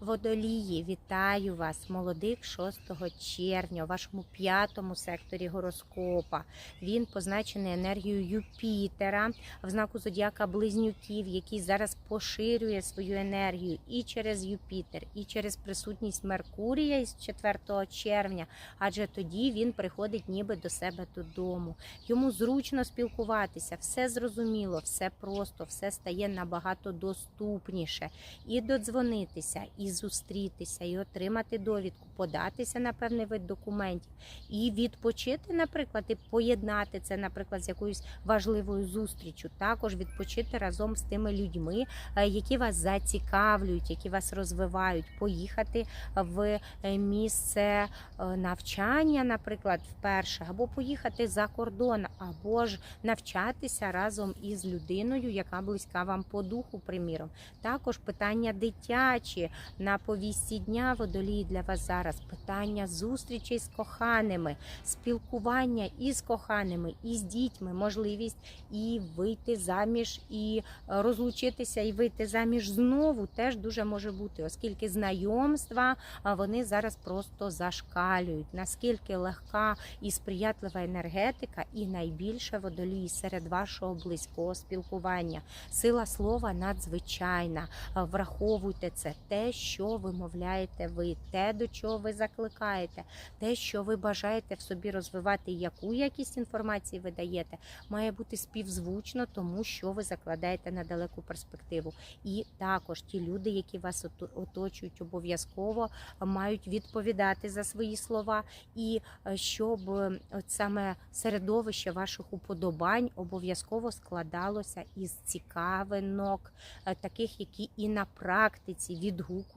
Водолії, вітаю вас, молодик 6 червня, у вашому п'ятому секторі гороскопа. Він позначений енергією Юпітера в знаку зодіака Близнюків, який зараз поширює свою енергію і через Юпітер, і через присутність Меркурія із 4 червня, адже тоді він приходить ніби до себе додому. Йому зручно спілкуватися, все зрозуміло, все просто, все стає набагато доступніше. І додзвонитися, і зустрітися, і отримати довідку, податися на певний вид документів, і відпочити, наприклад, і поєднати це, наприклад, з якоюсь важливою зустрічю. Також відпочити разом з тими людьми, е, які вас зацікавлюють, які вас розвивають, поїхати в е, місце е, навчання, наприклад, вперше, або поїхати за кордон, або ж навчатися разом із людиною, яка близька вам по духу, приміром. Також питання дитячі на повісті дня водолії для вас зараз. Питання зустрічей з коханими, спілкування із коханими, і з дітьми, можливість і вийти заміж, і е, розлучитися, і вийти заміж знову теж дуже може бути, оскільки знайомства вони зараз просто зашкалюють. Наскільки легка і сприятлива енергетика, і найбільше водолії серед вашого близького спілкування. Сила слова надзвичайна. Враховуйте це те, що вимовляєте ви, те, до чого ви закликаєте, те, що ви бажаєте в собі розвивати, яку якість інформації ви даєте, має бути співзвучно тому, що ви закладаєте на далеку перспективу. І також ті люди, які вас оточують, обов'язково мають відповідати за свої слова, і е, щоб е, от саме середовище ваших уподобань обов'язково складалося із цікавинок, е, таких, які і на практиці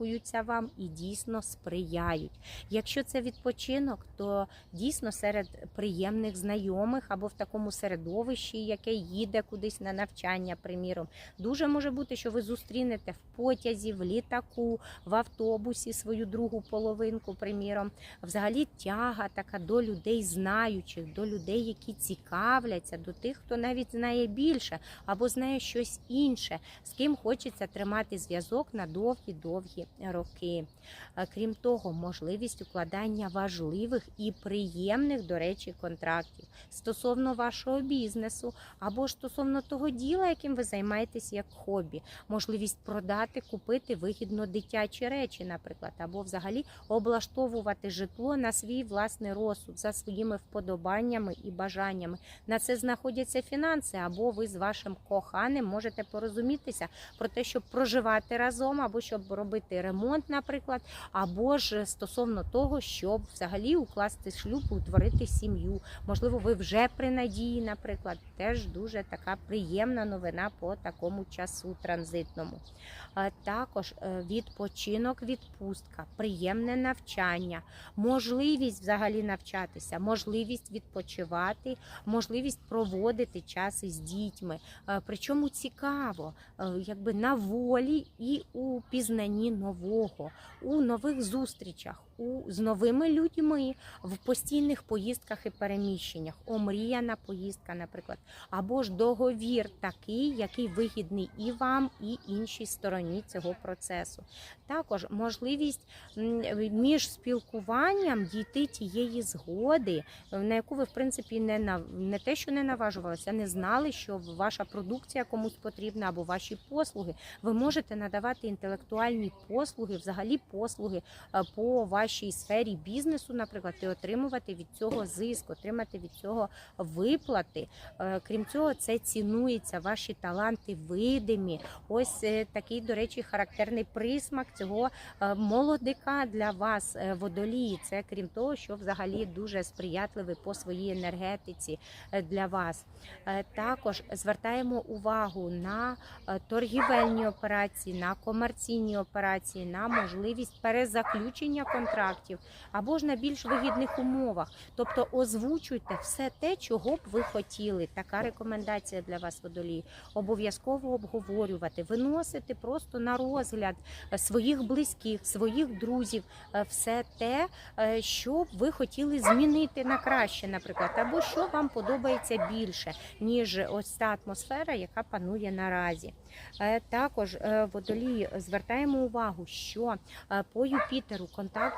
відгукуються вам і дійсно сприяють. Якщо це відпочинок, то дійсно серед приємних знайомих або в такому середовищі, яке їде кудись на навчання, приміром, дуже може бути, що ви зустрінете в потязі, в літаку, в автобусі свою другу половинку, приміром. Взагалі тяга така до людей знаючих, до людей, які цікавляться, до тих, хто навіть знає більше або знає щось інше, з ким хочеться тримати зв'язок на довгі-довгі роки. Е, Крім того, можливість укладання важливих і приємних, до речі, контрактів стосовно вашого бізнесу або стосовно того діла, яким ви займаєтесь як хобі, можливість продати, купити вигідно дитячі речі, наприклад, або взагалі облаштовувати житло на свій власний розсуд за своїми вподобаннями і бажаннями. На це знаходяться фінанси, або ви з вашим коханим можете порозумітися про те, щоб проживати разом, або щоб робити ремонт, наприклад, або ж стосовно того, щоб взагалі укласти шлюб, утворити сім'ю. Можливо, ви вже при надії, наприклад, теж дуже така приємна новина по такому часу транзитному. Також е, відпочинок, відпустка, приємне навчання, можливість взагалі навчатися, можливість відпочивати, можливість проводити час із дітьми. Е, Причому цікаво, е, якби на волі і у пізнанні нового, у нових зустрічах, у з новими людьми в постійних поїздках і переміщеннях. Омріяна поїздка, наприклад, або ж договір такий, який вигідний і вам, і іншій стороні цього процесу. Також можливість між спілкуванням дійти тієї згоди, на яку ви в принципі не на не те, що не наважувалися, не знали, що ваша продукція комусь потрібна або ваші послуги. Ви можете надавати інтелектуальні послуги, взагалі послуги е, по вашій сфері бізнесу, наприклад, і отримувати від цього зиск, отримати від цього виплати. Е, Крім цього, це цінується, ваші таланти видимі. Ось е, такий, до речі, характерний присмак цього е, молодика для вас, водолії. Це крім того, що взагалі дуже сприятливий по своїй енергетиці для вас. Також звертаємо увагу на торгівельні операції, на комерційні операції, на можливість перезаключення контрактів контрактів або ж на більш вигідних умовах. Тобто озвучуйте все те, чого б ви хотіли. Така рекомендація для вас, водолій. Обов'язково обговорювати, виносити просто на розгляд е, своїх близьких, своїх друзів, е, все те, е, що б ви хотіли змінити на краще, наприклад, або що вам подобається більше, ніж ось та атмосфера, яка панує наразі. Також водолії звертаємо увагу, що по Юпітеру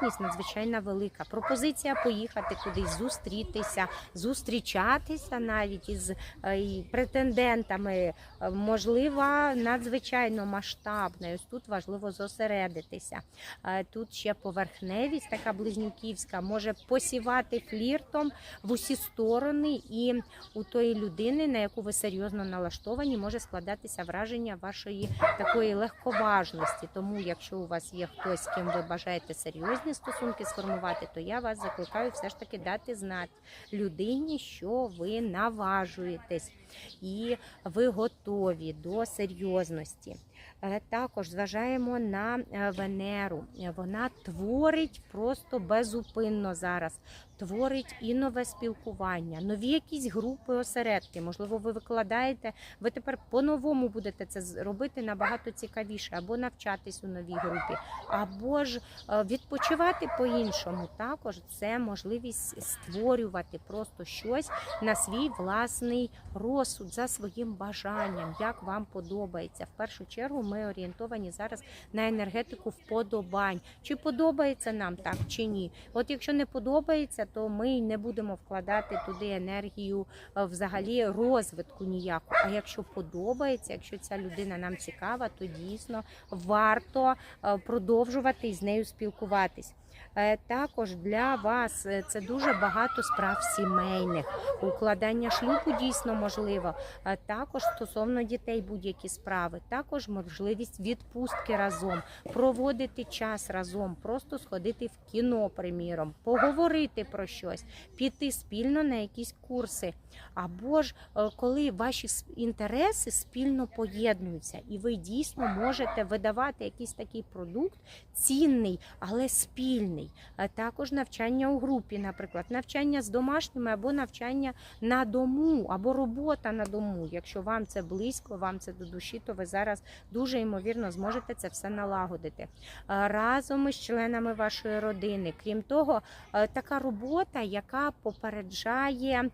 контактність надзвичайно велика. Пропозиція поїхати кудись, зустрітися, зустрічатися навіть із е, претендентами, е, можлива надзвичайно масштабна. Ось тут важливо зосередитися. Е, Тут ще поверхневість, така близнюківська, може посівати фліртом в усі сторони, і у тої людини, на яку ви серйозно налаштовані, може складатися враження вашої такої легковажності. Тому, якщо у вас є хтось, з ким ви бажаєте серйозні стосунки сформувати, то я вас закликаю все ж таки дати знати людині, що ви наважуєтесь і ви готові до серйозності. Е, Також зважаємо на е, Венеру. Вона творить просто безупинно зараз. Творить і нове спілкування, нові якісь групи осередки. Можливо, ви викладаєте, ви тепер по-новому будете це робити набагато цікавіше, або навчатись у новій групі, або ж е, відпочивати по-іншому. Також це можливість створювати просто щось на свій власний розсуд за своїм бажанням, як вам подобається. В першу чергу ми орієнтовані зараз на енергетику вподобань. Чи подобається нам так чи ні? От якщо не подобається, то ми не будемо вкладати туди енергію е, взагалі розвитку ніяку. А якщо подобається, якщо ця людина нам цікава, то дійсно варто е, продовжувати з нею спілкуватись. Е, Також для вас е, це дуже багато справ сімейних. Укладання шлюбу дійсно можливо. Е, Також стосовно дітей будь-які справи. Також можливість відпустки разом, проводити час разом, просто сходити в кіно, приміром, поговорити про щось, піти спільно на якісь курси. Або ж коли ваші інтереси спільно поєднуються, і ви дійсно можете видавати якийсь такий продукт цінний, але спільний. А також навчання у групі, наприклад, навчання з домашніми або навчання на дому, або робота на дому. Якщо вам це близько, вам це до душі, то ви зараз дуже ймовірно зможете це все налагодити разом із членами вашої родини. Крім того, така робота, яка попереджає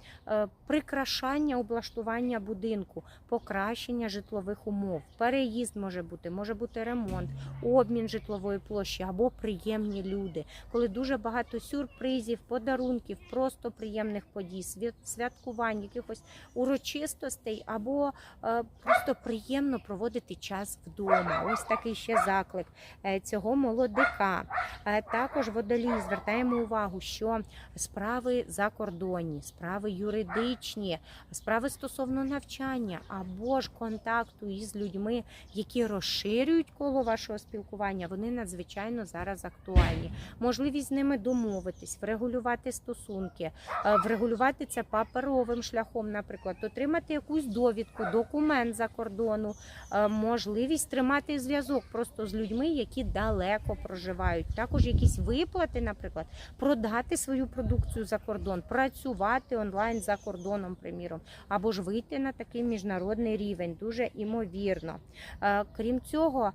прикрашання облаштування будинку, покращення житлових умов, переїзд може бути, може бути ремонт, обмін житлової площі або приємні люди, коли дуже багато сюрпризів, подарунків, просто приємних подій, святкувань, якихось урочистостей, або е, просто приємно проводити час вдома. Ось такий ще заклик е, цього молодика. Е, Також водолій звертаємо увагу, що справи закордонні, справи юридичні, справи стосовно навчання або ж контакту із людьми, які розширюють коло вашого спілкування, вони надзвичайно зараз актуальні. Можливість з ними домовитись, врегулювати стосунки, е, врегулювати це паперовим шляхом, наприклад, отримати якусь довідку, документ за кордону, е, можливість тримати зв'язок просто з людьми, які далеко проживають. Також якісь виплати, наприклад, продати свою продукцію за кордон, працювати онлайн за кордоном, приміром, або ж вийти на такий міжнародний рівень, дуже імовірно. Е, Крім цього,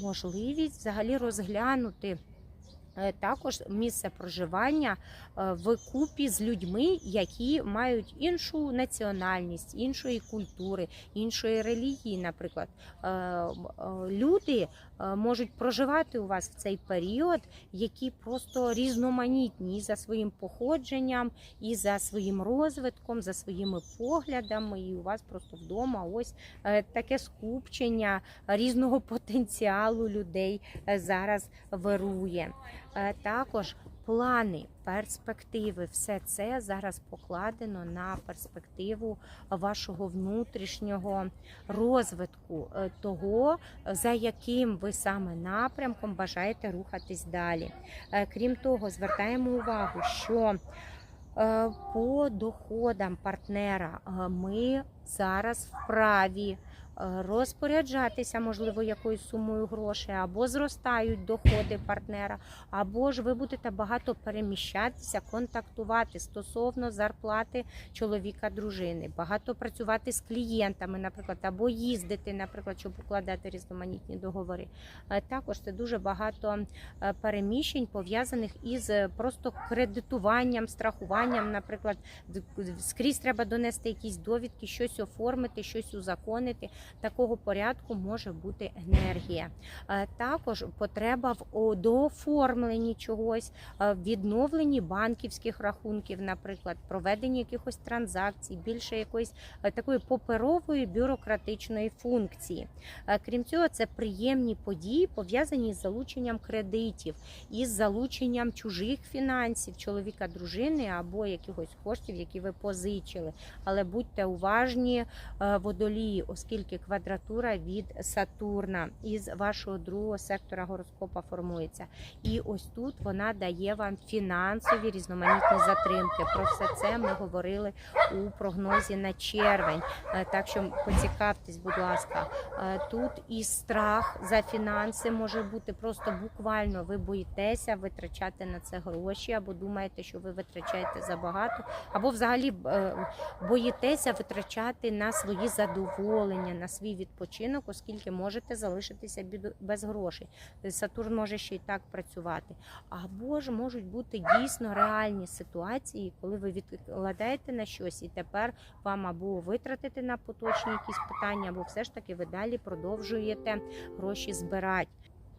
можливість взагалі розглянути. Е, Також місце проживання е, в купі з людьми, які мають іншу національність, іншої культури, іншої релігії, наприклад. Е, Люди можуть проживати у вас в цей період, які просто різноманітні за своїм походженням, і за своїм розвитком, за своїми поглядами. І у вас просто вдома ось таке скупчення різного потенціалу людей зараз вирує. Е, Також плани, перспективи, все це зараз покладено на перспективу вашого внутрішнього розвитку, е, того, за яким ви саме напрямком бажаєте рухатись далі. Е, Крім того, звертаємо увагу, що по доходам партнера ми зараз вправі розпоряджатися, можливо, якоюсь сумою грошей, або зростають доходи партнера, або ж ви будете багато переміщатися, контактувати стосовно зарплати чоловіка, дружини, багато працювати з клієнтами, наприклад, або їздити, наприклад, щоб укладати різноманітні договори. Е, Також це дуже багато е, переміщень пов'язаних із е, просто кредитуванням, страхуванням. Наприклад, скрізь треба донести якісь довідки, щось оформити, щось узаконити. Такого порядку може бути енергія. Е, Також потреба в дооформленні чогось, е, відновленні банківських рахунків, наприклад, проведенні якихось транзакцій, більше якоїсь е, такої паперової бюрократичної функції. Крім цього, це приємні події пов'язані з залученням кредитів із залученням чужих фінансів, чоловіка, дружини або якихось коштів, які ви позичили. Але будьте уважні водолії, оскільки квадратура від Сатурна із вашого другого сектора гороскопа формується. І ось тут вона дає вам фінансові різноманітні затримки. Про все це ми говорили у прогнозі на червень. Е, Так що поцікавтесь, будь ласка, Е, тут і страх за фінанси може бути просто буквально ви боїтеся витрачати на це гроші, або думаєте, що ви витрачаєте забагато, або взагалі е, боїтеся витрачати на свої задоволення, на свій відпочинок, оскільки можете залишитися без грошей. Сатурн може ще й так працювати. Або ж можуть бути дійсно реальні ситуації, коли ви відкладаєте на щось, і тепер вам або витратити на поточні якісь питання, або все ж таки ви далі продовжуєте гроші збирати.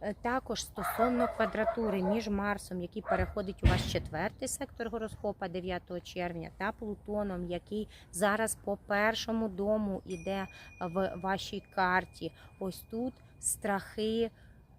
Е, Також стосовно квадратури між Марсом, який переходить у ваш четвертий сектор гороскопа 9 червня, та Плутоном, який зараз по першому дому іде в вашій карті. Ось тут страхи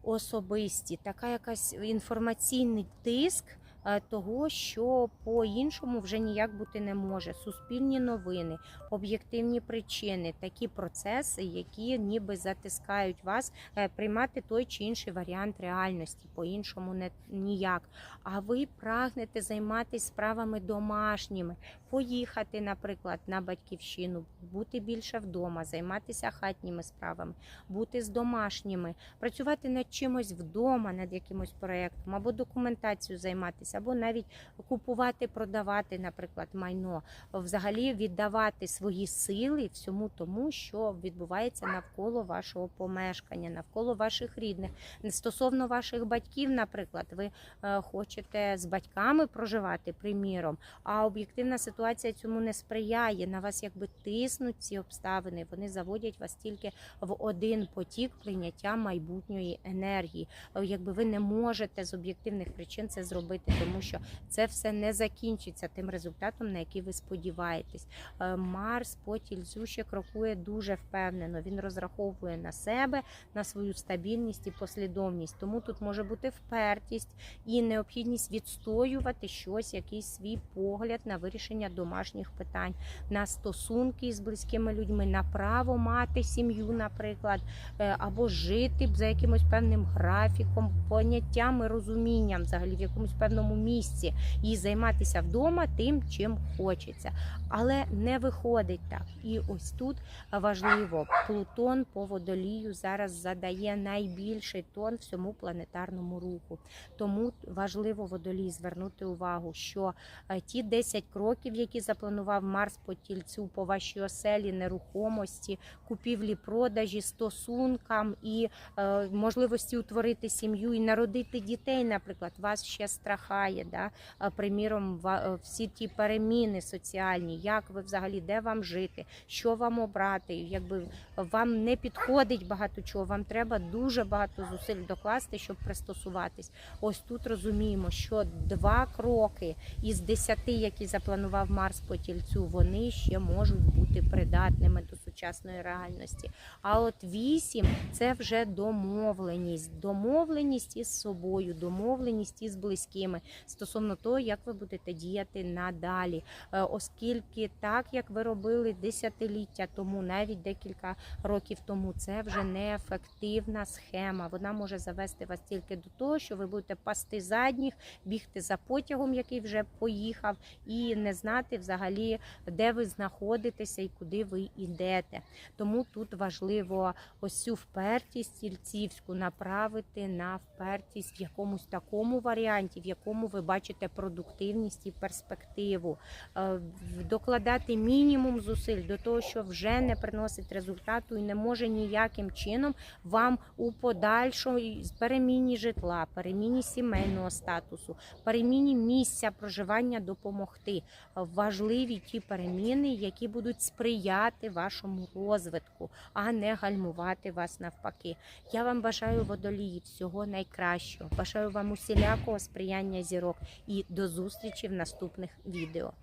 особисті, така якась інформаційний тиск. Е, Того, що по-іншому вже ніяк бути не може. Суспільні новини, об'єктивні причини, такі процеси, які ніби затискають вас е, приймати той чи інший варіант реальності, по-іншому не ніяк. А ви прагнете займатися справами домашніми, поїхати, наприклад, на батьківщину, бути більше вдома, займатися хатніми справами, бути з домашніми, працювати над чимось вдома, над якимось проєктом, або документацію займатися, або навіть купувати, продавати, наприклад, майно, взагалі віддавати свої сили всьому тому, що відбувається навколо вашого помешкання, навколо ваших рідних. Стосовно ваших батьків, наприклад, ви е, хочете з батьками проживати, приміром, а об'єктивна ситуація цьому не сприяє. На вас якби тиснуть ці обставини. Вони заводять вас тільки в один потік прийняття майбутньої енергії. Якби ви не можете з об'єктивних причин це зробити, тому що це все не закінчиться тим результатом, на який ви сподіваєтесь. Е, Марс по тільцю ще крокує дуже впевнено. Він розраховує на себе, на свою стабільність і послідовність. Тому тут може бути впертість і необхідність відстоювати щось, якийсь свій погляд на вирішення домашніх питань, на стосунки з близькими людьми, на право мати сім'ю, наприклад, е, або жити за якимось певним графіком, поняттям і розумінням, взагалі в якомусь певному місці, і займатися вдома тим, чим хочеться. Але не виходить так. І ось тут важливо, Плутон по водолію зараз задає найбільший тон всьому планетарному руху. Тому важливо водолій звернути увагу, що е, ті 10 кроків, які запланував Марс по тільцю по вашій оселі, нерухомості, купівлі, продажі, стосункам і е, можливості утворити сім'ю і народити дітей, наприклад, вас ще страхає. Да? Е, Приміром, е, всі ті переміни соціальні, як ви взагалі де вам жити, що вам обрати, якби вам не підходить багато чого, вам треба дуже багато зусиль докласти, щоб пристосуватись. Ось тут розуміємо, що два кроки із десяти, які запланував Марс по тільцю, вони ще можуть бути придатними до сучасної реальності. А от вісім це вже домовленість, домовленість із собою, домовленість із близькими стосовно того, як ви будете діяти надалі, Е, оскільки так як ви робили десятиліття тому, навіть декілька років тому, це вже неефективна схема. Вона може завести вас тільки до того, що ви будете пасти задніх, бігти за потягом, який вже поїхав, і не знати взагалі, де ви знаходитеся і куди ви йдете. Живете. Тому тут важливо ось цю впертість стільцівську направити на впертість в якомусь такому варіанті, в якому ви бачите продуктивність і перспективу. Е, Докладати мінімум зусиль до того, що вже не приносить результату і не може ніяким чином вам у подальшому переміні житла, переміні сімейного статусу, переміні місця проживання допомогти. Важливі ті переміни, які будуть сприяти вашому розвитку, а не гальмувати вас навпаки. Я вам бажаю водолії всього найкращого. Бажаю вам усілякого сприяння зірок і до зустрічі в наступних відео.